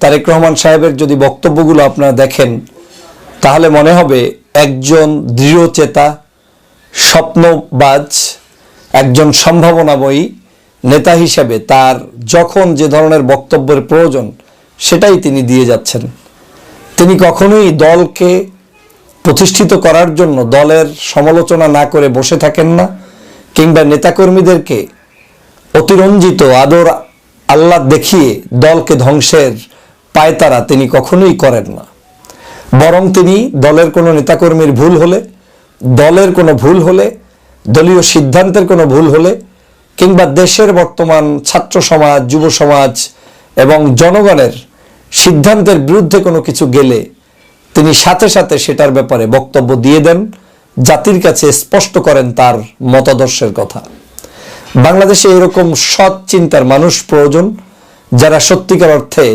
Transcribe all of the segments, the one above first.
তারেক রহমান সাহেবের যদি বক্তব্যগুলো আপনারা দেখেন, তাহলে মনে হবে একজন দৃঢ়চেতা স্বপ্নবাজ, একজন সম্ভাবনাময়ী নেতা হিসেবে তার যখন যে ধরনের বক্তব্যের প্রয়োজন, সেটাই তিনি দিয়ে যাচ্ছেন। তিনি কখনোই দলকে প্রতিষ্ঠিত করার জন্য দলের সমালোচনা না করে বসে থাকেন না, কিংবা নেতাকর্মীদেরকে অতিরঞ্জিত আদর আল্লাহ দেখিয়ে দলকে ধ্বংসের পায়তারা তিনি কখনোই করেন না। বরং তিনি দলের কোনো নেতাকর্মীর ভুল হলে, দলের কোনো ভুল হলে, দলীয় সিদ্ধান্তের কোনো ভুল হলে, কিংবা দেশের বর্তমান ছাত্র সমাজ, যুব সমাজ এবং জনগণের সিদ্ধান্তের বিরুদ্ধে কোনো কিছু গেলে তিনি সাথে সাথে সেটার ব্যাপারে বক্তব্য দিয়ে দেন, জাতির কাছে স্পষ্ট করেন তার মতাদর্শের কথা। বাংলাদেশে এরকম সৎ চিন্তার মানুষ প্রয়োজন যারা সত্যিকার অর্থে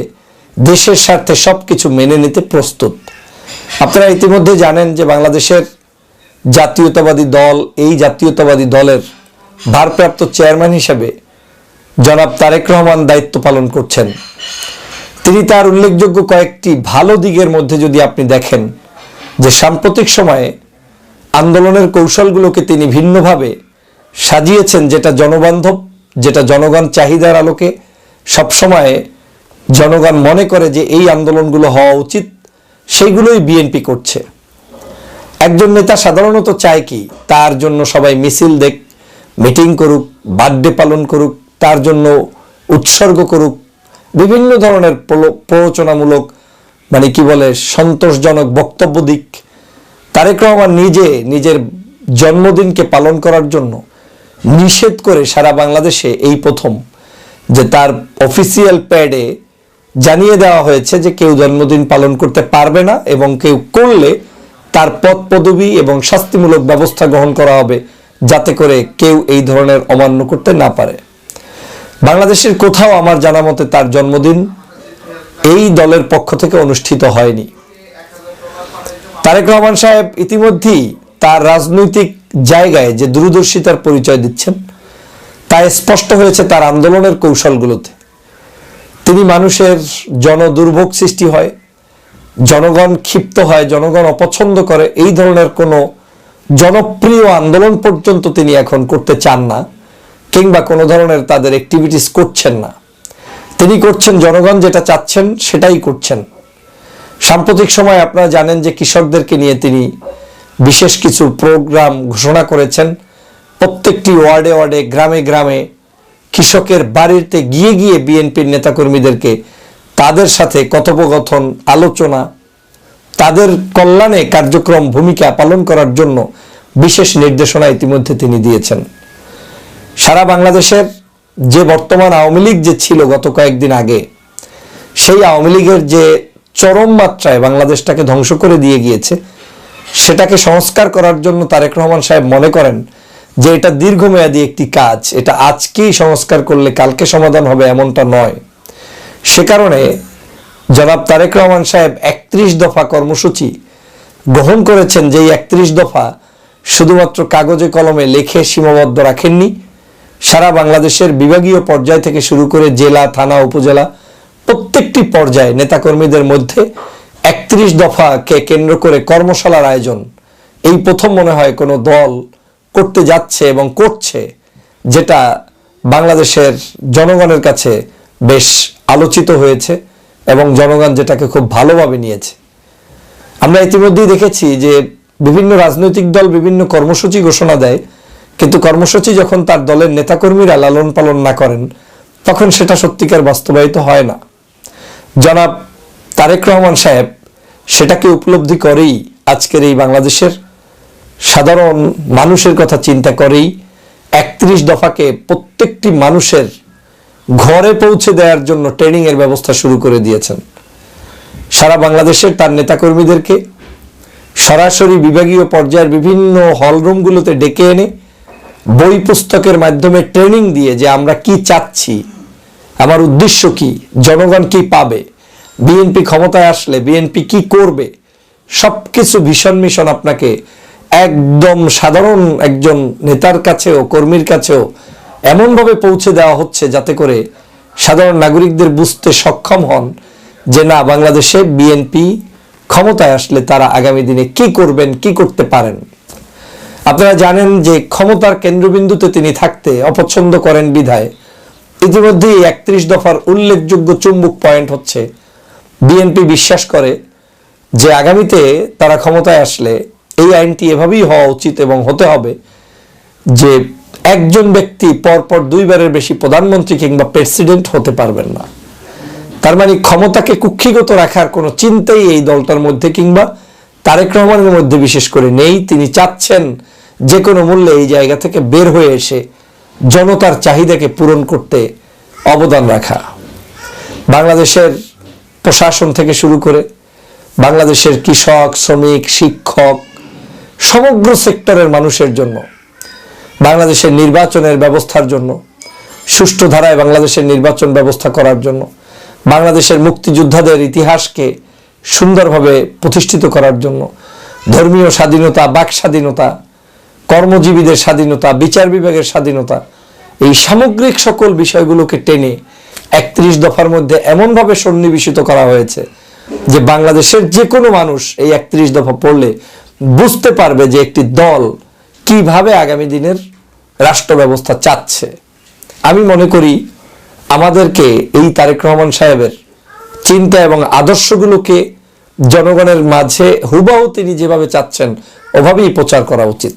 দেশের স্বার্থে সবকিছু মেনে নিতে প্রস্তুত। আপনারা ইতিমধ্যে জানেন যে বাংলাদেশের জাতীয়তাবাদী দল, এই জাতীয়তাবাদী দলের ভারপ্রাপ্ত চেয়ারম্যান হিসেবে জনাব তারেক রহমান দায়িত্ব পালন করছেন। তিনি তার উল্লেখযোগ্য কয়েকটি ভালো দিকের মধ্যে যদি আপনি দেখেন যে সাম্প্রতিক সময়ে আন্দোলনের কৌশলগুলোকে তিনি ভিন্নভাবে সাজিয়েছেন, যেটা জনবান্ধব, যেটা জনগণ চাহিদার আলোকে সবসময় জনগণ মনে করে যে এই আন্দোলনগুলো হওয়া উচিত, সেইগুলোই বিএনপি করছে। একজন নেতা সাধারণত চায় কি, তার জন্য সবাই মিছিল দেখ, মিটিং করুক, বার্থডে পালন করুক, তার জন্য উৎসর্গ করুক, বিভিন্ন ধরনের প্রলো- প্ররোচনামূলক মানে কি বলে, সন্তোষজনক বক্তব্য দিক। তারেক রহমান নিজে নিজের জন্মদিনকে পালন করার জন্য নিষেধ করে সারা বাংলাদেশে এই প্রথম, যে তার অফিসিয়াল প্যাডে জানিয়ে দেওয়া হয়েছে যে কেউ জন্মদিন পালন করতে পারবে না এবং কেউ করলে তার পদ পদবি এবং শাস্তিমূলক ব্যবস্থা গ্রহণ করা হবে যাতে করে কেউ এই ধরনের অমান্য করতে না পারে। বাংলাদেশের কোথাও আমার জানা মতে তার জন্মদিন এই দলের পক্ষ থেকে অনুষ্ঠিত হয়নি। তারেক রহমান সাহেব ইতিমধ্যেই তার রাজনৈতিক জায়গায় যে দূরদর্শিতার পরিচয় দিচ্ছেন, তা স্পষ্ট হয়েছে তার আন্দোলনের কৌশলগুলোতে। তিনি মানুষের জনদুর্ভোগ সৃষ্টি হয়, জনগণ ক্ষিপ্ত হয়, জনগণ অপছন্দ করে, এই ধরনের কোনো জনপ্রিয় আন্দোলন পর্যন্ত তিনি এখন করতে চান না, কিংবা কোনো ধরনের তাদের অ্যাক্টিভিটিস করছেন না। তিনি করছেন, জনগণ যেটা চাচ্ছেন সেটাই করছেন। সাম্প্রতিক সময় আপনারা জানেন যে কৃষকদেরকে নিয়ে তিনি বিশেষ কিছু প্রোগ্রাম ঘোষণা করেছেন। প্রত্যেকটি ওয়ার্ডে ওয়ার্ডে, গ্রামে গ্রামে কৃষকের বাড়িতে গিয়ে গিয়ে বিএনপির নেতাকর্মীদেরকে তাদের সাথে কথোপকথন, আলোচনা, তাদের কল্যাণে কার্যক্রম, ভূমিকা পালন করার জন্য বিশেষ নির্দেশনা ইতিমধ্যে তিনি দিয়েছেন। সারা বাংলাদেশের যে বর্তমান আওয়ামী লীগ যে ছিল গত কয়েকদিন আগে, সেই আওয়ামী লীগের যে চরম মাত্রায় বাংলাদেশটাকে ধ্বংস করে দিয়ে গিয়েছে, সেটাকে সংস্কার করার জন্য তারেক রহমান সাহেব মনে করেন যে এটা দীর্ঘমেয়াদী একটি কাজ, এটা আজকেই সংস্কার করলে কালকে সমাধান হবে এমনটা নয়। সে কারণে জনাব তারেক রহমান সাহেব একত্রিশ দফা কর্মসূচি গ্রহণ করেছেন, যেই একত্রিশ দফা শুধুমাত্র কাগজে কলমে লেখে সীমাবদ্ধ রাখেননি। সারা বাংলাদেশের বিভাগীয় পর্যায় থেকে শুরু করে জেলা, থানা, উপজেলা, প্রত্যেকটি পর্যায়ে নেতাকর্মীদের মধ্যে একত্রিশ দফাকে কেন্দ্র করে কর্মশালার আয়োজন। এই প্রথম মনে হয় কোনো দল করতে যাচ্ছে এবং করছে, যেটা বাংলাদেশের জনগণের কাছে বেশ আলোচিত হয়েছে এবং জনগণ যেটাকে খুব ভালোভাবে নিয়েছে। আমরা ইতিমধ্যেই দেখেছি যে বিভিন্ন রাজনৈতিক দল বিভিন্ন কর্মসূচি ঘোষণা দেয়, কিন্তু কর্মসূচি যখন তার দলের নেতাকর্মীরা লালন পালন না করেন, তখন সেটা সত্যিকার বাস্তবায়িত হয় না। জনাব তারেক রহমান সাহেব সেটাকে উপলব্ধি করেই আজকের এই বাংলাদেশের সাধারণ মানুষের কথা চিন্তা করেই একত্রিশ দফাকে প্রত্যেকটি মানুষের ঘরে পৌঁছে দেওয়ার জন্য ট্রেনিং এর ব্যবস্থা শুরু করে দিয়েছেন। সারা বাংলাদেশের তার নেতাকর্মীদেরকে সরাসরি বিভাগীয় পর্যায়ের বিভিন্ন হলরুমগুলোতে ডেকে এনে বই পুস্তকের মাধ্যমে ট্রেনিং দিয়ে যে আমরা কি চাচ্ছি, আমার উদ্দেশ্য কি, জনগণ কি পাবে, বিএনপি ক্ষমতায় আসলে বিএনপি কি করবে, সবকিছু ভীষণ মিশন আপনাকে একদম সাধারণ একজন নেতার কাছেও, কর্মীর কাছেও এমনভাবে পৌঁছে দেওয়া হচ্ছে যাতে করে সাধারণ নাগরিকদের বুঝতে সক্ষম হন যে না, বাংলাদেশে বিএনপি ক্ষমতায় আসলে তারা আগামী দিনে কি করবেন, কি করতে পারেন। আপনারা জানেন যে ক্ষমতার কেন্দ্রবিন্দুতে তিনি থাকতে অপছন্দ করেন বিধায়। ইতিমধ্যেই একত্রিশ দফার উল্লেখযোগ্য চুম্বক পয়েন্ট হচ্ছে বিএনপি বিশ্বাস করে যে আগামীতে তারা ক্ষমতায় আসলে এই আইনটি এভাবেই হওয়া উচিত এবং হতে হবে যে একজন ব্যক্তি পরপর দুইবারের বেশি প্রধানমন্ত্রী কিংবা প্রেসিডেন্ট হতে পারবেন না। তার মানে ক্ষমতাকে কুক্ষিগত রাখার কোনো চিন্তাই এই দলটার মধ্যে কিংবা তারেক রহমানের মধ্যে বিশেষ করে নেই। তিনি চাচ্ছেন যে কোনো মূল্যে এই জায়গা থেকে বের হয়ে এসে জনতার চাহিদাকে পূরণ করতে অবদান রাখা। বাংলাদেশের প্রশাসন থেকে শুরু করে বাংলাদেশের কৃষক, শ্রমিক, শিক্ষক সমগ্র সেক্টরের মানুষের জন্য, বাংলাদেশের নির্বাচনের ব্যবস্থার জন্য, সুষ্ঠু ধারায় বাংলাদেশের নির্বাচন ব্যবস্থা করার জন্য, বাংলাদেশের মুক্তিযোদ্ধাদের ইতিহাসকে সুন্দরভাবে প্রতিষ্ঠিত করার জন্য, ধর্মীয় স্বাধীনতা, বাক স্বাধীনতা, কর্মজীবীদের স্বাধীনতা, বিচার বিভাগের স্বাধীনতা, এই সামগ্রিক সকল বিষয়গুলোকে টেনে একত্রিশ দফার মধ্যে এমনভাবে সন্নিবেশিত করা হয়েছে যে বাংলাদেশের যে কোনো মানুষ এই একত্রিশ দফা পড়লে বুঝতে পারবে যে একটি দল কীভাবে আগামী দিনের রাষ্ট্র ব্যবস্থা চাচ্ছে। আমি মনে করি আমাদেরকে এই তারেক রহমান সাহেবের চিন্তা এবং আদর্শগুলোকে জনগণের মাঝে হুবাহু তিনি যেভাবে চাচ্ছেন, ওভাবেই প্রচার করা উচিত।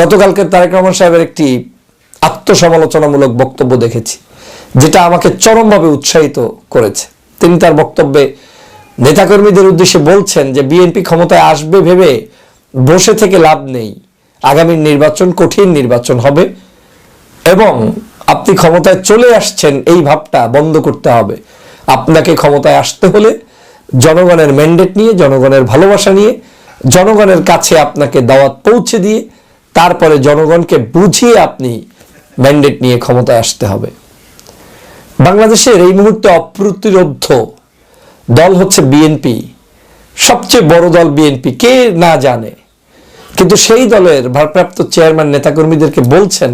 গতকালকে তারেক রহমান সাহেবের একটি আত্মসমালোচনামূলক বক্তব্য দেখেছি, যেটা আমাকে চরমভাবে উৎসাহিত করেছে। তিনি তার বক্তব্যে নেতাকর্মীদের উদ্দেশ্যে বলছেন যে বিএনপি ক্ষমতায় আসবে ভেবে বসে থেকে লাভ নেই। আগামী নির্বাচন কঠিন নির্বাচন হবে এবং আপনি ক্ষমতায় চলে আসছেন এই ভাবটা বন্ধ করতে হবে। আপনাকে ক্ষমতায় আসতে হলে জনগণের ম্যান্ডেট নিয়ে, জনগণের ভালোবাসা নিয়ে, জনগণের কাছে আপনাকে দাওয়াত পৌঁছে দিয়ে, তারপরে জনগণকে বুঝিয়ে আপনি ম্যান্ডেট নিয়ে ক্ষমতায় আসতে হবে। বাংলাদেশের এই মুহূর্তে অপ্রতিরোধ দল হচ্ছে বিএনপি, সবচেয়ে বড় দল বিএনপি, কে না জানে। কিন্তু সেই দলের ভারপ্রাপ্ত চেয়ারম্যান নেতাকর্মীদেরকে বলছেন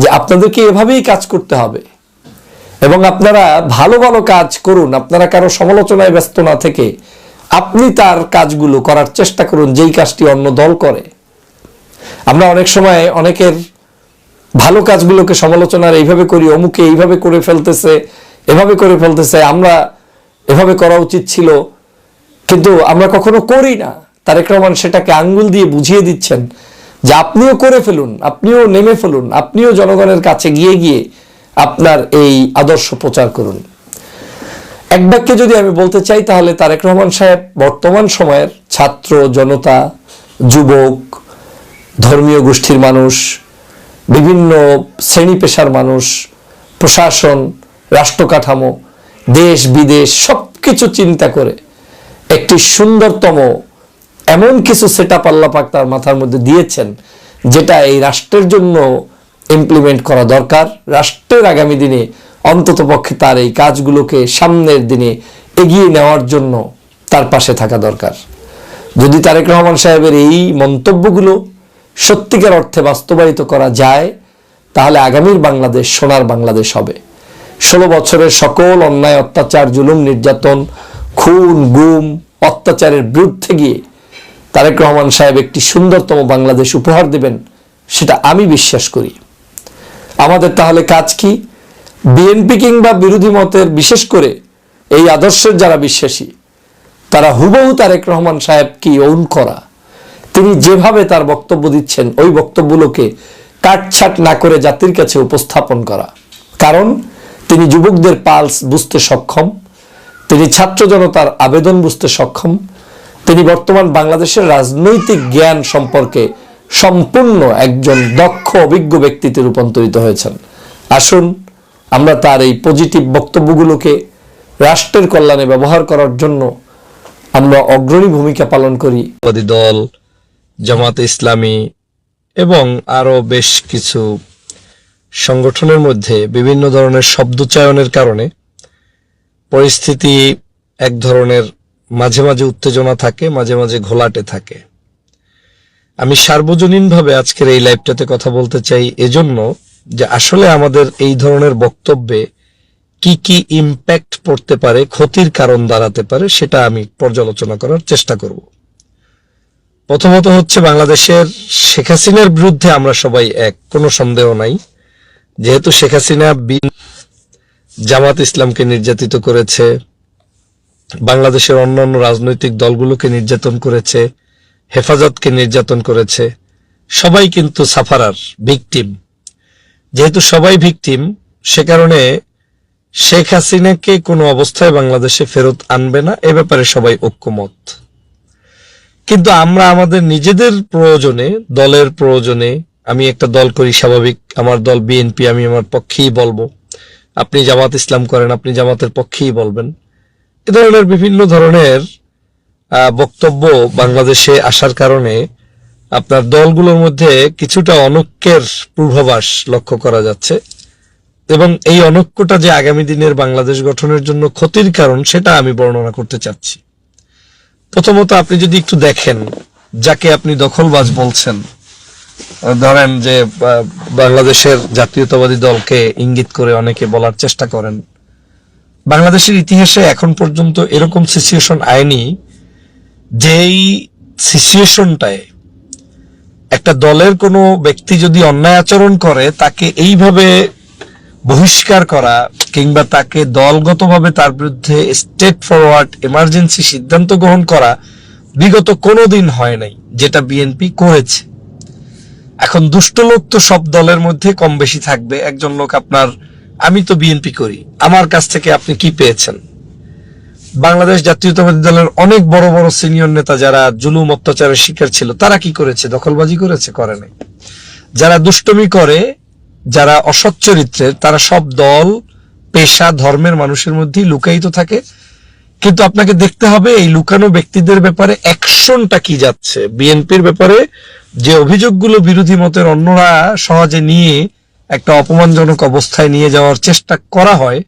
যে আপনাদেরকে এভাবেই কাজ করতে হবে এবং আপনারা ভালো ভালো কাজ করুন, আপনারা কারও সমালোচনায় ব্যস্ত না থেকে আপনি তার কাজগুলো করার চেষ্টা করুন, যেই কাজটি অন্য দল করে। আমরা অনেক সময় অনেকের ভালো কাজগুলোকে সমালোচনার এইভাবে করি, অমুকে এইভাবে করে ফেলতেছে, এভাবে করে ফেলতেছে, আমরা এভাবে করা উচিত ছিল। কিন্তু আমরা কখনো করি না। তারেক রহমান সেটাকে আঙ্গুল দিয়ে বুঝিয়ে দিচ্ছেন যে আপনিও করে ফেলুন, আপনিও নেমে ফেলুন, আপনিও জনগণের কাছে গিয়ে গিয়ে আপনার এই আদর্শ প্রচার করুন। এক বাক্যে যদি আমি বলতে চাই, তাহলে তারেক রহমান সাহেব বর্তমান সময়ের ছাত্র, জনতা, যুবক, ধর্মীয় গোষ্ঠীর মানুষ, বিভিন্ন শ্রেণি পেশার মানুষ, প্রশাসন রাষ্ট্র কাঠামো দেশ, বিদেশ সব কিছু চিন্তা করে একটি সুন্দরতম এমন কিছু সেট আপ আল্লাপাক তার মাথার মধ্যে দিয়েছেন, যেটা এই রাষ্ট্রের জন্য ইমপ্লিমেন্ট করা দরকার। রাষ্ট্রের আগামী দিনে অন্তত পক্ষে তার এই কাজগুলোকে সামনের দিনে এগিয়ে নেওয়ার জন্য তার পাশে থাকা দরকার। যদি তারেক রহমান সাহেবের এই মন্তব্যগুলো সত্যিকার অর্থে বাস্তবায়িত করা যায়, তাহলে আগামীর বাংলাদেশ, সোনার বাংলাদেশ হবে। ষোলো বছরের সকল অন্যায়, অত্যাচার, জুলুম, নির্যাতন, খুন, গুম, অত্যাচারের বিরুদ্ধে গিয়ে তারেক রহমান সাহেব একটি সুন্দরতম বাংলাদেশ উপহার দেবেন, সেটা আমি বিশ্বাস করি। আমাদের তাহলে কাজ কি? বিএনপি কিংবা বিরোধী মতের বিশেষ করে এই আদর্শের যারা বিশ্বাসী, তারা হুবহু তারেক রহমান সাহেব কি ওন করা। তিনি যেভাবে তার বক্তব্য দিচ্ছেন, ওই বক্তব্যগুলোকে কাটছাট না করে জাতির কাছে উপস্থাপন করা। কারণ তিনি যুবকদের পালস বুঝতে সক্ষম, তিনি ছাত্র জনতার আবেদন বুঝতে সক্ষম, তিনি বর্তমান বাংলাদেশের রাজনৈতিক জ্ঞান সম্পর্কে সম্পূর্ণ একজন দক্ষ, অভিজ্ঞ ব্যক্তিতে রূপান্তরিত হয়েছেন। আসুন, আমরা তার এই পজিটিভ বক্তব্যগুলোকে রাষ্ট্রের কল্যাণে ব্যবহার করার জন্য আমরা অগ্রণী ভূমিকা পালন করি। দল, জামাত ইসলামী এবং আরও বেশ কিছু সংগঠনের মধ্যে বিভিন্ন ধরনের শব্দচয়নের কারণে পরিস্থিতি এক ধরনের মাঝে মাঝে উত্তেজনা থাকে, মাঝে মাঝে ঘোলাটে থাকে। আমি সার্বজনীনভাবে আজকের এই লাইভটাতে কথা বলতে চাই এজন্য যে আসলে আমাদের এই ধরনের বক্তব্যে কি কি ইম্প্যাক্ট পড়তে পারে, ক্ষতির কারণ দাঁড়াতে পারে, সেটা আমি পর্যালোচনা করার চেষ্টা করব। প্রথমত হচ্ছে বাংলাদেশের শেখ হাসিনার বিরুদ্ধে আমরা সবাই এক, কোনো সন্দেহ নাই। যেহেতু শেখ হাসিনা বিন জামাত ইসলামকে নির্যাতিত করেছে, বাংলাদেশের অন্যান্য রাজনৈতিক দলগুলোকে নির্যাতন করেছে, হেফাজতকে নির্যাতন করেছে, সবাই কিন্তু সাফারার ভিকটিম। যেহেতু সবাই ভিকটিম, সে কারণে শেখ হাসিনাকে কোনো অবস্থায় বাংলাদেশে ফেরত আনবে না, এ ব্যাপারে সবাই ঐক্যমত। কিন্তু আমরা আমাদের নিজেদের প্রয়োজনে, দলের প্রয়োজনে আমি একটা দল করি স্বাভাবিক। আমার দল বিএনপি, আমি আমার পক্ষেই বলব। আপনি জামাত ইসলাম করেন, আপনি জামাতের পক্ষেই বলবেন। এ ধরনের বিভিন্ন ধরনের বক্তব্য বাংলাদেশে আসার কারণে আপনার দলগুলোর মধ্যে কিছুটা অনৈক্যের পূর্বাভাস লক্ষ্য করা যাচ্ছে। এবং এই অনৈক্যটা যে আগামী দিনের বাংলাদেশ গঠনের জন্য ক্ষতির কারণ, সেটা আমি বর্ণনা করতে চাচ্ছি। প্রথমত আপনি যদি একটু দেখেন, যাকে আপনি দখলবাজ বলছেন ধরেন যে বাংলাদেশের জাতীয়তাবাদী দলকে ইঙ্গিত করে অনেকে বলার চেষ্টা করেন। বাংলাদেশের ইতিহাসে এখন পর্যন্ত এরকম সিচুয়েশন আয়নি, যেই সিচুয়েশনটায় একটা দলের কোনো ব্যক্তি যদি অন্যায় আচরণ করে, তাকে এইভাবে বহিষ্কার করা কিংবা তাকে দলগতভাবে তার বিরুদ্ধে স্টেট ফরওয়ার্ড এমার্জেন্সি সিদ্ধান্ত গ্রহণ করা, বিগত কোনো দিন হয় নাই, যেটা বিএনপি করেছে। এখন দুষ্ট লোক তো সব দলের মধ্যে কম বেশি থাকবে। একজন লোক আপনার, আমি তো বিএনপি করি। আমার কাছ থেকে আপনি কি পেয়েছেন? বাংলাদেশ জাতীয়তাবাদী দলের অনেক বড় বড় সিনিয়র নেতা যারা জুলুম, অত্যাচারের শিকার ছিল, তারা কি করেছে? দখলবাজি করেছে? করে নাই। যারা দুষ্টমি করে, যারা অসৎ চরিত্রের, তারা সব দল, পেশা, ধর্মের মানুষের মধ্যেই লুকায়িত থাকে। কিন্তু আপনাকে দেখতে হবে, এই লুকানো ব্যক্তিদের ব্যাপারে অ্যাকশনটা কি যাচ্ছে? বিএনপির ব্যাপারে যে অভিযোগগুলো বিরোধী মতের অন্যরা সহজে নিয়ে একটা অপমানজনক অবস্থায় নিয়ে যাওয়ার চেষ্টা করা হয়,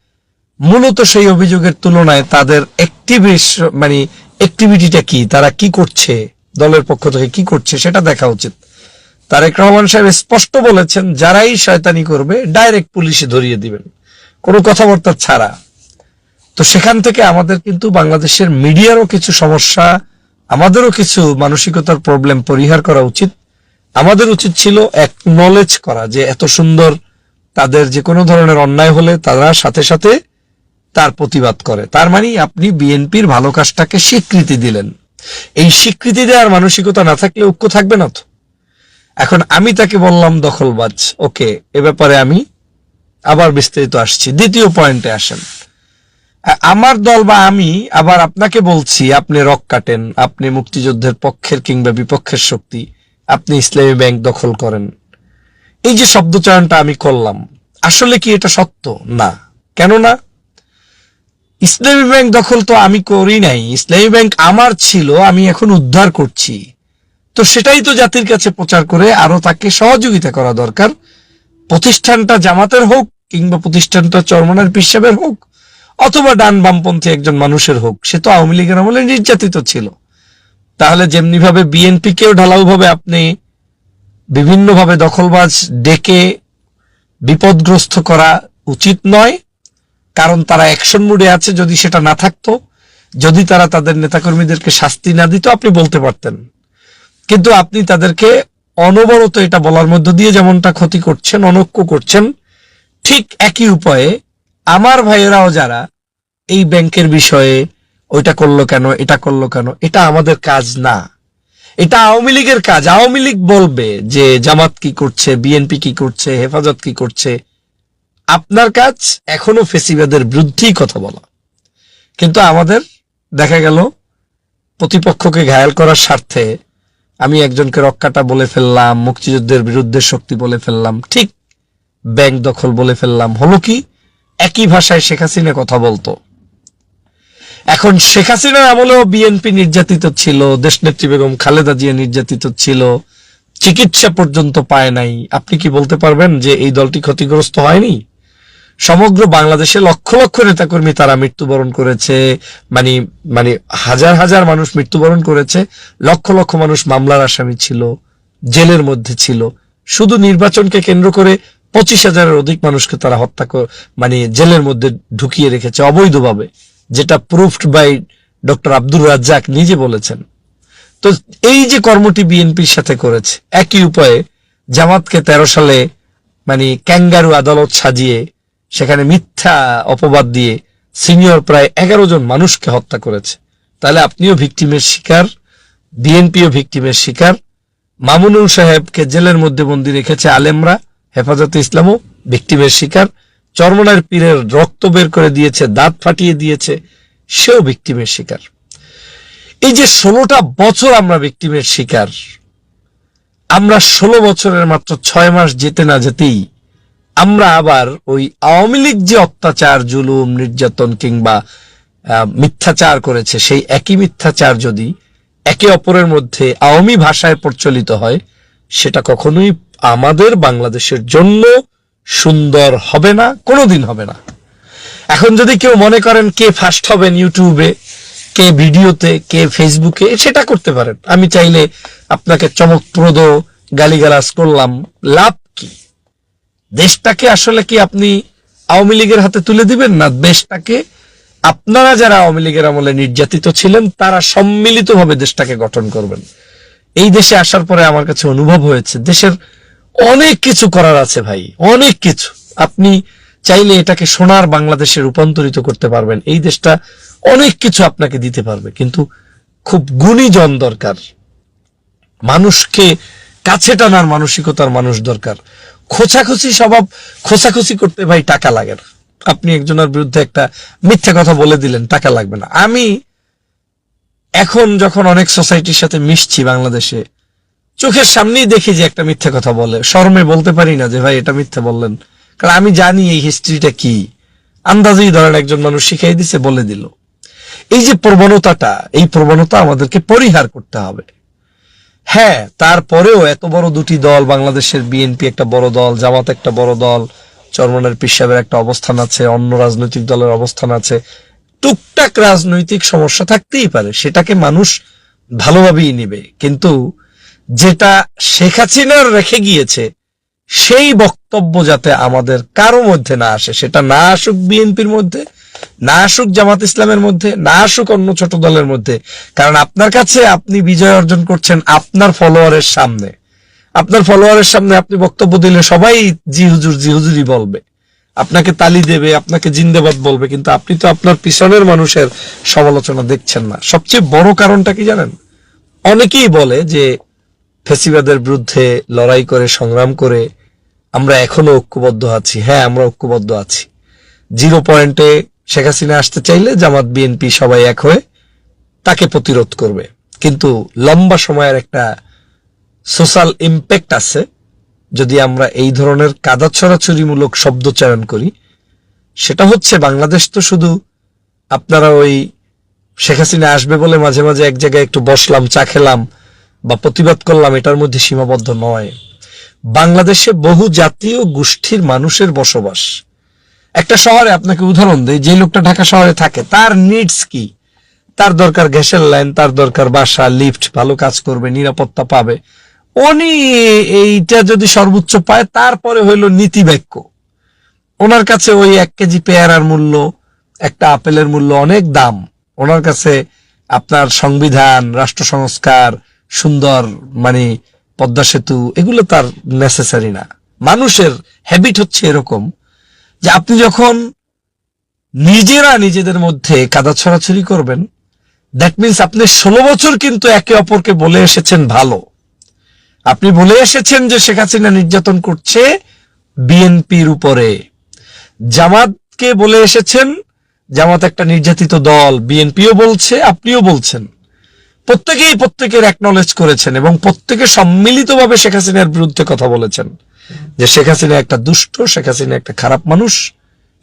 মূলত সেই অভিযোগের তুলনায় তাদের অ্যাক্টিভিস মানে অ্যাক্টিভিটিটা কি? তারা কি করছে? দলের পক্ষ থেকে কি করছে? সেটা দেখা উচিত। তারেক রহমান সাহেব স্পষ্ট বলেছেন, যারাই শয়তানি করবে, ডাইরেক্ট পুলিশে ধরিয়ে দিবেন। কোনো কথাবার্তা ছাড়া। তো সেখান থেকে আমাদের কিন্তু বাংলাদেশের মিডিয়ারও কিছু সমস্যা, আমাদেরও কিছু মানসিকতার প্রবলেম পরিহার করা উচিত। আমাদের উচিত ছিল এক নলেজ করা যে এত সুন্দর তাদের যে কোনো ধরনের অন্যায় হলে তারা সাথে সাথে তার প্রতিবাদ করে। তার মানে আপনি বিএনপির ভালো কাজটাকে স্বীকৃতি দিলেন। এই স্বীকৃতি দেওয়ার মানসিকতা না থাকলে ঐক্য থাকবে না তো। এখন আমি তাকে বললাম, দখলবাজ, ওকে, এ ব্যাপারে আমি আবার বিস্তারিত আসছি। দ্বিতীয় পয়েন্টে আসেন। আমার দল বা আমি আবার আপনাকে বলছি, আপনি রক কাটেন, আপনি মুক্তিযুদ্ধের পক্ষের কিংবা বিপক্ষের শক্তি, আপনি ইসলামী ব্যাংক দখল করেন। এই যে শব্দচয়নটা আমি করলাম, আসলে কি এটা সত্য? না। কেন না ইসলামী ব্যাংক দখল তো আমি করি নাই। ইসলামী ব্যাংক আমার ছিল, আমি এখন উদ্ধার করছি। তো সেটাই তো জাতির কাছে প্রচার করে আরও তাকে সহযোগিতা করা দরকার। প্রতিষ্ঠানটা জামাতের হোক কিংবা প্রতিষ্ঠানটা চরমনার পিসাবের হোক অথবা ডান বামপন্থী একজন মানুষের হোক, সে তো আওয়ামী লীগের আমলে নির্যাতিত ছিল। তাহলে যেমনি ভাবে বিএনপি কেও ঢালাও ভাবে আপনি বিভিন্নভাবে দখলবাজ ডেকে বিপদগ্রস্ত করা উচিত নয়, কারণ তারা অ্যাকশন মুডে আছে, যদি সেটা না থাকতো, যদি তারা তাদের নেতাকর্মীদেরকে শাস্তি না দিত, আপনি বলতে পারতেন। কিন্তু আপনি তাদেরকে অনবরত এটা বলার মধ্য দিয়ে যেমনটা ক্ষতি করছেন, অনৈক্য করছেন, ঠিক একই উপায়ে আমার ভাইয়েরাও যারা এই ব্যাংকের বিষয়ে ওইটা করল কেন, এটা করল কেন, এটা আমাদের কাজ না। এটা আওয়ামী লীগের কাজ। আওয়ামী লীগ বলবে যে জামাত কি করছে, বিএনপি কি করছে, হেফাজত কি করছে। আপনার কাজ এখনও ফেসিবাদের বিরুদ্ধেই কথা বলা। কিন্তু আমাদের দেখা গেল প্রতিপক্ষকে ঘায়াল করার স্বার্থে আমি একজনকে রক্ষাটা বলে ফেললাম, মুক্তিযুদ্ধের বিরুদ্ধে শক্তি বলে ফেললাম, ঠিক ব্যাংক দখল বলে ফেললাম। হলো কি? একই ভাষায় শেখ হাসিনা কথা বলতো। এখন শেখ হাসিনার আমলেও বিএনপি নির্যাতিত ছিল, দেশনেত্রী বেগম খালেদা জিয়া নির্যাতিত ছিল, চিকিৎসা পর্যন্ত পায় নাই। আপনি কি বলতে পারবেন যে এই দলটি ক্ষতিগ্রস্ত হয়নি? সমগ্র বাংলাদেশে লক্ষ লক্ষ নেতাকর্মী তারা মৃত্যুবরণ করেছে মানে মানে হাজার হাজার মানুষ মৃত্যুবরণ করেছে, লক্ষ লক্ষ মানুষ মামলার আসামি ছিল, জেলের মধ্যে ছিল। শুধু নির্বাচনকে কেন্দ্র করে পঁচিশ হাজারের অধিক মানুষকে তারা হত্যা মানে জেলের মধ্যে ঢুকিয়ে রেখেছে অবৈধভাবে, যেটা proofed by doctor Abdur Razzak নিজে বলেছেন। তো এই যে কর্মটি বিএনপির সাথে করেছে, একই উপায়ে জামাতকে তেরো সালে মানে ক্যাঙ্গারু আদালত সাজিয়ে, সেখানে মিথ্যা অপবাদ দিয়ে সিনিয়র প্রায় এগারো জন মানুষকে হত্যা করেছে। তাহলে আপনিও ভিকটিমের শিকার, বিএনপিও ভিকটিমের শিকার। মামুনুল সাহেবকে জেলের মধ্যে বন্দি রেখেছে আলেমরা। হেফাজতে ইসলামও ভিকটিমের শিকার। চরমনার পীরের রক্ত বের করে দিয়েছে, দাঁত ফাটিয়ে দিয়েছে, সেও ভিকটিমের শিকার। এই যে ষোলোটা বছর আমরা ভিকটিমের শিকার, আমরা ষোলো বছরের মাত্র ছয় মাস যেতে না যেতেই আমরা আবার ওই আওয়ামী লীগ যে অত্যাচার, জুলুম, নির্যাতন কিংবা মিথ্যাচার করেছে, সেই একই মিথ্যাচার যদি একে অপরের মধ্যে আওয়ামী ভাষায় প্রচলিত হয়, সেটা কখনোই আমাদের বাংলাদেশের জন্য সুন্দর হবে না, কোনোদিন হবে না। এখন যদি কেউ মনে করেন কে ফার্স্ট হবেন ইউটিউবে, কে ভিডিওতে, কে ফেসবুকে, সেটা করতে পারেন। আমি চাইলে আপনাকে চমকপ্রদ গালিগালাজ করলাম, লাভ কি? দেশটাকে আসলে কি আপনি আওয়ামী লীগের হাতে তুলে দিবেন না? দেশটাকে আপনারা যারা আওয়ামী লীগের আমলে নির্যাতিত ছিলেন, তারা সম্মিলিতভাবে দেশটাকে গঠন করবেন। এই দেশে আসার পরে আমার কাছে অনুভব হয়েছে, দেশের অনেক কিছু করার আছে ভাই, অনেক কিছু। আপনি চাইলে এটাকে সোনার বাংলাদেশে রূপান্তরিত করতে পারবেন। এই দেশটা অনেক কিছু আপনাকে দিতে পারবে, কিন্তু খুব গুণীজন দরকার। মানুষকে কাছে টানার মানসিকতার মানুষ দরকার। খোঁচাখুচি স্বভাব, খোঁচাখুচি করতে ভাই টাকা লাগে না। আপনি একজনের বিরুদ্ধে একটা মিথ্যা কথা বলে দিলেন, টাকা লাগবে না। আমি এখন যখন অনেক সোসাইটির সাথে মিশছি বাংলাদেশে চোখের সামনেই দেখি যে একটা মিথ্যা কথা বলে। শর্মে বলতে পারি না যে, ভাই, এটা মিথ্যা বললেন। কারণ আমি জানি এই হিস্ট্রিটা কি। আন্দাজেই ধরেন একজন মানুষ শিখাই দিছে, বলে দিল। এই যে প্রবণতাটা, এই প্রবণতা আমাদেরকে পরিহার করতে হবে। হ্যাঁ তারপরেও এত বড় দুটি দল, বাংলাদেশের বিএনপি একটা বড় দল, জামাত একটা বড় দল, চরমনের পিসাবের একটা অবস্থান আছে, অন্য রাজনৈতিক দলের অবস্থান আছে। টুকটাক রাজনৈতিক সমস্যা থাকতেই পারে, সেটাকে মানুষ ভালোভাবেই নিবে। কিন্তু যেটা শেখ হাসিনার রেখে গিয়েছে, সেই বক্তব্য যাতে আমাদের কারও মধ্যে না আসে, সেটা না আসুক বিএনপির মধ্যে, না আসুক জামাত ইসলামের মধ্যে, না আসুক অন্য ছোট দলের মধ্যে, কারণ আপনার কাছে আপনি বিজয় অর্জন করছেন আপনার ফলোয়ারের সামনে। আপনার ফলোয়ারের সামনে আপনি বক্তব্য দিলে সবাই জি হুজুর, জি হুজুরই বলবে। আপনাকে তালি দেবে, আপনাকে জিন্দাবাদ বলবে, কিন্তু আপনি তো আপনার পিছনের মানুষের সমালোচনা দেখছেন না। সবচেয়ে বড় কারণটা কি জানেন? অনেকেই বলে যে ফেসিবাদের বিরুদ্ধে লড়াই করে, সংগ্রাম করে আমরা এখনও ঐক্যবদ্ধ আছি। হ্যাঁ আমরা ঐক্যবদ্ধ আছি। জিরো পয়েন্টে শেখ হাসিনা আসতে চাইলে জামাত, বিএনপি সবাই এক হয়ে তাকে প্রতিরোধ করবে। কিন্তু লম্বা সময়ের একটা সোশ্যাল ইম্প্যাক্ট আছে। যদি আমরা এই ধরনের কাদা ছড়াছড়িমূলক শব্দ চয়ন করি, সেটা হচ্ছে বাংলাদেশ তো শুধু আপনারা ওই শেখ হাসিনা আসবে বলে মাঝে মাঝে এক জায়গায় একটু বসলাম, চা খেলাম বা প্রতিবাদ করলাম এটার মধ্যে সীমাবদ্ধ নয়। বাংলাদেশে বহু জাতীয় গোষ্ঠীর মানুষের বসবাস। একটা শহরে আপনাকে উদাহরণ দেয় যে লোকটা ঢাকা শহরে থাকে, তার নিডস কি? তার দরকার গ্যাসের লাইন, তার দরকার বাসা লিফট ভালো কাজ করবে, নিরাপত্তা পাবে। উনি এইটা যদি সর্বোচ্চ পায়, তারপরে হইল নীতি বাক্য ওনার কাছে ওই এক কেজি পেয়ারার মূল্য, একটা আপেলের মূল্য অনেক দাম। ওনার কাছে আপনার সংবিধান, রাষ্ট্র সংস্কার সুন্দর মানে পদ্মা সেতু, এগুলো তার নেসেসারি না। মানুষের হ্যাবিট হচ্ছে এরকম যে আপনি যখন নিজেরা নিজেদের মধ্যে কাদা ছড়াছড়ি করবেন দ্যাট মিন্স আপনি ষোলো বছর কিন্তু একে অপরকে বলে এসেছেন ভালো। আপনি বলে এসেছেন যে শেখ হাসিনা নির্যাতন করছে বিএনপির উপরে। জামাতকে বলে এসেছেন, জামাত একটা নির্যাতিত দল, বিএনপিও বলছে, আপনিও বলছেন। প্রত্যেকেই প্রত্যেকের একনলেজ করেছেন এবং প্রত্যেকে সম্মিলিতভাবে শেখ হাসিনার বিরুদ্ধে কথা বলেছেন। যে শেখ হাসিনা একটা দুষ্ট, শেখ হাসিনা একটা খারাপ মানুষ,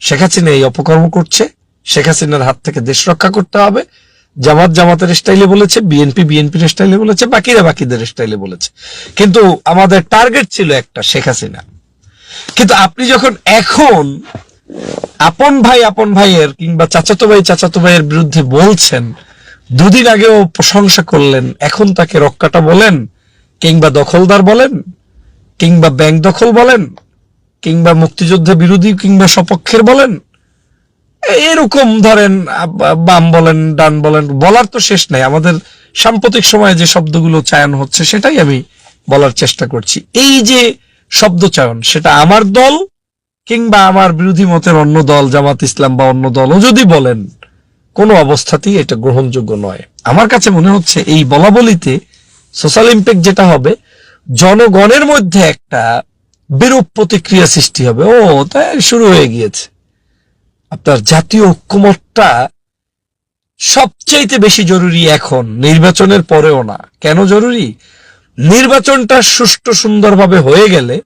শেখ হাসিনা এই অপকর্ম করছে, শেখ হাসিনার হাত থেকে দেশ রক্ষা করতে হবে। জামাত জামাতের স্টাইলে বলেছে বিএনপি বিএনপির স্টাইলে বলেছে, বাকিরা বাকিদের স্টাইলে বলেছে। কিন্তু আমাদের টার্গেট ছিল একটা, শেখ হাসিনা। কিন্তু আপনি যখন এখন আপন ভাই, আপন ভাইয়ের কিংবা চাচাতো ভাই, চাচাতো ভাইয়ের বিরুদ্ধে বলছেন দুদিন আগেও প্রশংসা করলেন, এখন তাকে রক্ষাটা বলেন, কিংবা দখলদার বলেন, কিংবা ব্যাংক দখল বলেন, কিংবা মুক্তিযুদ্ধ বিরোধী কিংবা সপক্ষের বলেন, এরকম ধরেন, বাম বলেন, ডান বলেন, বলার তো শেষ নাই। আমাদের সাম্প্রতিক সময়ে যে শব্দগুলো চায়ন হচ্ছে, সেটাই আমি বলার চেষ্টা করছি। এই যে শব্দ চায়ন, সেটা আমার দল কিংবা আমার বিরোধী মতের অন্য দল, জামাত ইসলাম বা অন্য দলও যদি বলেন কোনো অবস্থাতেই এটা গ্রহণযোগ্য নয়। আমার কাছে মনে হচ্ছে এই বলাবলিতে সোশ্যাল ইম্প্যাক্ট যেটা হবে, জনগণের মধ্যে একটা বিরূপ প্রতিক্রিয়া সৃষ্টি হবে। ও তাই শুরু হয়ে গিয়েছে। আপনার জাতীয় ঐক্যমতটা সবচাইতে বেশি জরুরি এখন, নির্বাচনের পরেও না। কেন জরুরি? নির্বাচনটা সুষ্ঠু সুন্দরভাবে হয়ে গেলে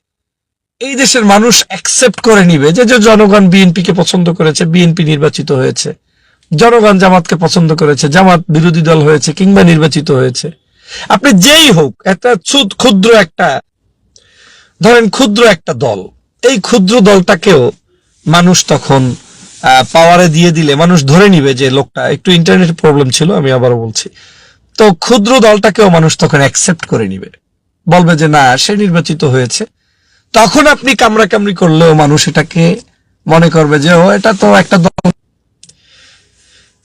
এই দেশের মানুষ অ্যাকসেপ্ট করে নিবে যে জনগণ বিএনপিকে পছন্দ করেছে বিএনপি নির্বাচিত হয়েছে। জনগণ জামাতকে পছন্দ করেছে, জামাত বিরোধী দল হয়েছে কিংবা নির্বাচিত হয়েছে। আপনি যেই হোক, একটা ক্ষুদ্র একটা, ধরেন ক্ষুদ্র একটা দল, এই ক্ষুদ্র দলটাকেও মানুষ তখন পাওয়ারে দিয়ে দিলে, মানুষ ধরে নিবে যে লোকটা, একটু ইন্টারনেট প্রবলেম ছিল, আমি আবারও বলছি। তো ক্ষুদ্র দলটাকেও মানুষ তখন অ্যাকসেপ্ট করে নিবে। বলবে যে না, সে নির্বাচিত হয়েছে। তখন আপনি কামড়া কামড়ি করলেও মানুষ এটাকে মনে করবে যে, ও, এটা তো একটা দল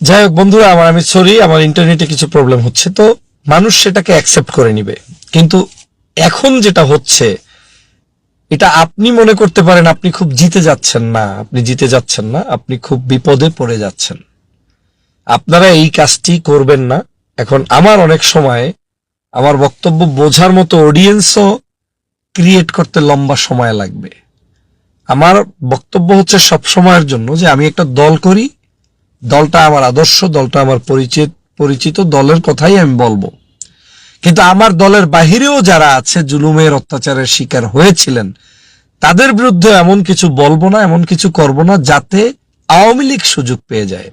যাই হোক বন্ধুরা, আমার আমি সরি আমার ইন্টারনেটে কিছু প্রবলেম হচ্ছে, তো মানুষ সেটাকে অ্যাকসেপ্ট করে নিবে। কিন্তু এখন যেটা হচ্ছে, এটা আপনি মনে করতে পারেন আপনি খুব জিতে যাচ্ছেন না, আপনি জিতে যাচ্ছেন না, আপনি খুব বিপদে পড়ে যাচ্ছেন। আপনারা এই কাজটি করবেন না। এখন আমার অনেক সময়, আমার বক্তব্য বোঝার মতো অডিয়েন্সও ক্রিয়েট করতে লম্বা সময় লাগবে। আমার বক্তব্য হচ্ছে সব সময়ের জন্য যে আমি একটা দল করি দলটা আমার আদর্শ, দলটা আমার পরিচিত পরিচিত, দলের কথাই আমি বলব। কিন্তু আমার দলের বাহিরেও যারা আছে, জুলুমের অত্যাচারের শিকার হয়েছিলেন, তাদের বিরুদ্ধে এমন কিছু বলব না, এমন কিছু করব না, যাতে আওয়ামী লীগ সুযোগ পেয়ে যায়।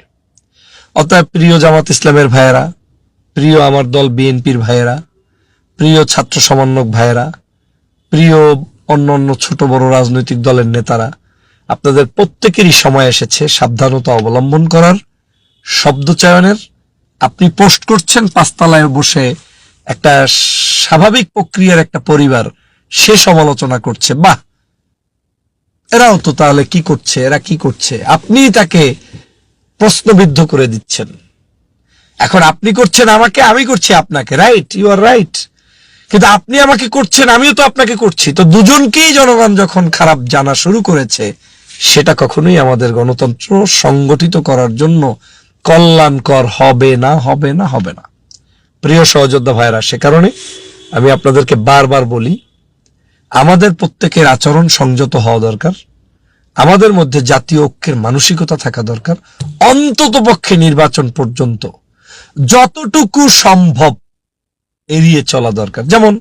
অতএব প্রিয় জামাত ইসলামের ভাইয়েরা, প্রিয় আমার দল বিএনপির ভাইয়েরা, প্রিয় ছাত্র সমন্বয়ক ভাইয়েরা, প্রিয় অন্য অন্য ছোট বড় রাজনৈতিক দলের নেতারা আপনাদের প্রত্যেকেরই সময় এসেছে সাবধানতা অবলম্বন করার শব্দ চয়নের আপনি পোস্ট করছেন, পাঁচতলায় বসে একটা স্বাভাবিক প্রক্রিয়ার একটা পরিবার সে সমালোচনা করছে। বাহ! এরাও তো তাহলে কি করছে? এরা কি করছে? আপনি তাকে প্রশ্নবিদ্ধ করে দিচ্ছেন। এখন আপনি করছেন আমাকে, আমি করছি আপনাকে। রাইট ইউ আর রাইট কিন্তু আপনি আমাকে করছেন, আমিও তো আপনাকে করছি। তো দুজনকেই জনগণ যখন খারাপ জানা শুরু করেছে সেটা কখনোই আমাদের গণতন্ত্র সংগঠিত করার জন্য কল্যাণকর হবে না হবে না হবে না। প্রিয় সহযোদ্ধা ভাইরা সে কারণে আমি আপনাদেরকে বারবার বলি, আমাদের প্রত্যেকের আচরণ সংযত হওয়া দরকার, আমাদের মধ্যে জাতীয় ঐক্যের মানসিকতা থাকা দরকার, অন্তত পক্ষে নির্বাচন পর্যন্ত যতটুকু সম্ভব এড়িয়ে চলা দরকার। যেমন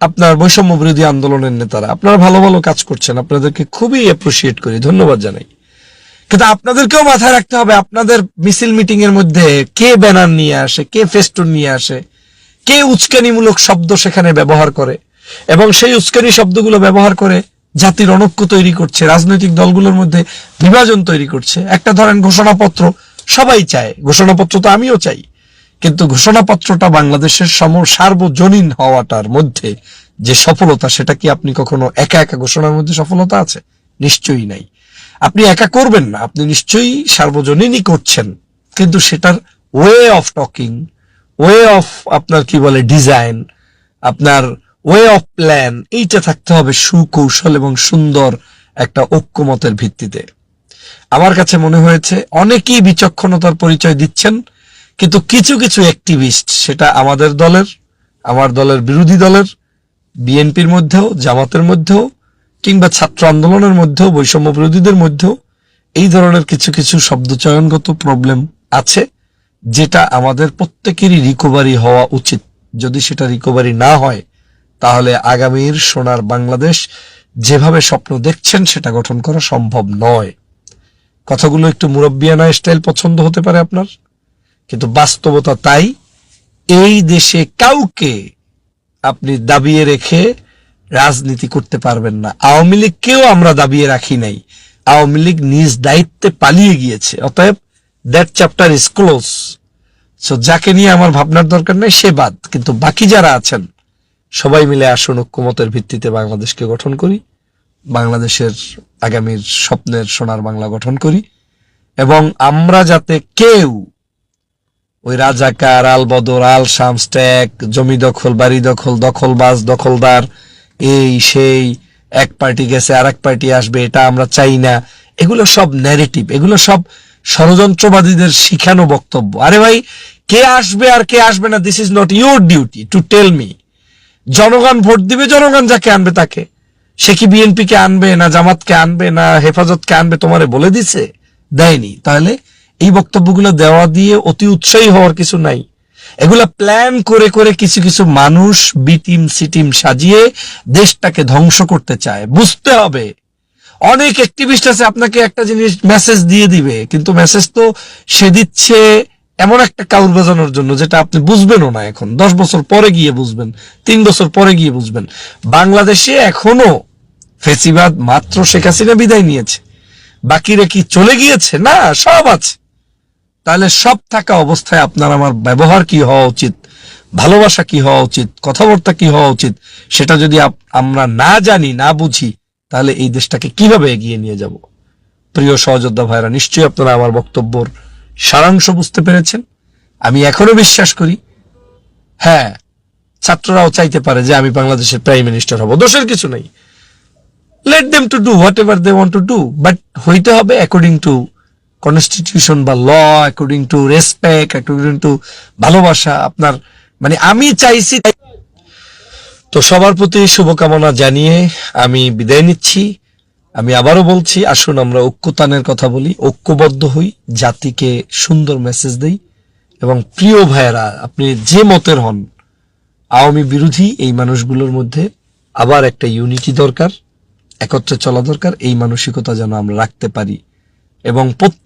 আপনার বৈষম্য বিরোধী আন্দোলনের নেতারা, আপনারা ভালো ভালো কাজ করছেন, আপনাদেরকে খুবই অ্যাপ্রিসিয়েট করি, ধন্যবাদ জানাই। কিন্তু আপনাদেরকেও মাথায় রাখতে হবে, আপনাদের মিছিল মিটিং এর মধ্যে কে ব্যানার নিয়ে আসে, কে ফেস্টুন নিয়ে আসে, কে উস্কানিমূলক শব্দ সেখানে ব্যবহার করে, এবং সেই উস্কানি শব্দগুলো ব্যবহার করে জাতির অনৈক্য তৈরি করছে, রাজনৈতিক দলগুলোর মধ্যে বিভাজন তৈরি করছে। একটা ধরেন ঘোষণাপত্র সবাই চায়, ঘোষণাপত্র তো আমিও চাই। কিন্তু ঘোষণাপত্রটা বাংলাদেশের সম, সার্বজনীন হওয়াটার মধ্যে যে সফলতা, সেটা কি আপনি কখনো একা একা ঘোষণার মধ্যে সফলতা আছে? নিশ্চয়ই নাই। আপনি একা করবেন না, আপনি নিশ্চয়ই সার্বজনীনই করছেন। কিন্তু সেটার way of talking way of আপনার কি বলে ডিজাইন আপনার ওয়ে অফ প্ল্যান এইটা থাকতে হবে সুকৌশল এবং সুন্দর একটা ঐক্যমতের ভিত্তিতে। আমার কাছে মনে হয়েছে, অনেকেই বিচক্ষণতার পরিচয় দিচ্ছেন কিন্তু কিছু কিছু অ্যাক্টিভিস্ট সেটা আমাদের দলের, আমার দলের বিরোধী দলের, বিএনপির মধ্যেও, জামাতের মধ্যেও, কিংবা ছাত্র আন্দোলনের মধ্যেও, বৈষম্য বিরোধীদের মধ্যেও, এই ধরনের কিছু কিছু শব্দচয়নগত প্রবলেম আছে, যেটা আমাদের প্রত্যেকেরই রিকভারি হওয়া উচিত। যদি সেটা রিকভারি না হয়, তাহলে আগামীর সোনার বাংলাদেশ যেভাবে স্বপ্ন দেখছেন, সেটা গঠন করা সম্ভব নয়। কথাগুলো একটু মুরব্বিয়ানা স্টাইল পছন্দ হতে পারে আপনার? কিন্তু বাস্তবতা তাই, এই দেশে কাউকে আপনি দাবিয়ে রেখে রাজনীতি করতে পারবেন না। আওয়ামী লীগকেও আমরা দাবিয়ে রাখি নাই। আওয়ামী লীগ নিজ দায়িত্বে পালিয়ে গিয়েছে। অতএব that chapter is close so যাকে নিয়ে আমার ভাবনার দরকার নেই, সে বাদ। কিন্তু বাকি যারা আছেন, সবাই মিলে আসুন, ঐক্যমতের ভিত্তিতে বাংলাদেশকে গঠন করি, বাংলাদেশের আগামীর স্বপ্নের সোনার বাংলা গঠন করি, এবং আমরা যাতে কেউ ওই রাজাকার, আল বদর, আল শামস্ট্যাক জমি দখল, বাড়ি দখল, দখলবাজ, দখলদার, এই, সেই, এক পার্টি গেছে আর এক পার্টি আসবে, এটা আমরা চাই না। এগুলো সব ন্যারেটিভ এগুলো সব ষড়যন্ত্রবাদীদের শিখানো বক্তব্য। আরে ভাই, কে আসবে আর কে আসবে না this is not your duty to tell me জনগণ ভোট দিবে, জনগণ যাকে আনবে তাকে। সে কি বিএনপি কে আনবে, না জামাতকে আনবে, না হেফাজতকে আনবে, তোমারে বলে দিছে? দেয়নি। তাহলে এই বক্তব্যগুলো দেওয়া দিয়ে অতি উৎসাহী হওয়ার কিছু নাই। এগুলা প্ল্যান করে করে কিছু কিছু মানুষ বিটিম, সিটিম সাজিয়ে দেশটাকে ধ্বংস করতে চায়। বুঝতে হবে। অনেক অ্যাক্টিভিস্ট আছে, আপনাকে একটা জিনিস মেসেজ দিয়ে দিবে, কিন্তু মেসেজ তো সে দিচ্ছে এমন একটা কাউর বাজানোর জন্য, যেটা আপনি বুঝবেনও না এখন। দশ বছর পরে গিয়ে বুঝবেন, তিন বছর পরে গিয়ে বুঝবেন। বাংলাদেশে এখনও ফেসিবাদ মাত্র শেখ হাসিনা বিদায় নিয়েছে। বাকিরা কি চলে গিয়েছে? না, সব আছে। তাহলে সব থাকা অবস্থায় আপনার আমার ব্যবহার কি হওয়া উচিত? ভালোবাসা কি হওয়া উচিত? কথাবার্তা কি হওয়া উচিত? সেটা যদি আমরা না জানি, না বুঝি, তাহলে এই দেশটাকে কীভাবে এগিয়ে নিয়ে যাব? প্রিয় সহযোদ্ধা ভাইরা, নিশ্চয়ই আপনারা আমার বক্তব্যর সারাংশ বুঝতে পেরেছেন। আমি এখনও বিশ্বাস করি হ্যাঁ ছাত্ররাও চাইতে পারে যে আমি বাংলাদেশের প্রাইম মিনিস্টার হব। দোষের কিছু নেই। Let them to do whatever they want to do but হইতে হবে অ্যাকর্ডিং টু কনস্টিটিউশন বা law according to respect according to ভালোবাসা, আপনার মানে আমি চাইছি তো সবার প্রতি শুভকামনা জানিয়ে আমি বিদায় নিচ্ছি। আমি আবারও বলছি, আসুন আমরা ঐক্যতানের কথা বলি, ঐক্যবদ্ধ হই, জাতিকে সুন্দর মেসেজ দেই। এবং প্রিয় ভাইয়েরা, আপনি যে মতের হন, আওয়ামী বিরোধী, এই মানুষগুলোর মধ্যে আবার একটা ইউনিটি দরকার, একত্রে চলা দরকার, এই মানসিকতা যেন আমরা রাখতে পারি। এবং প্রত্যেক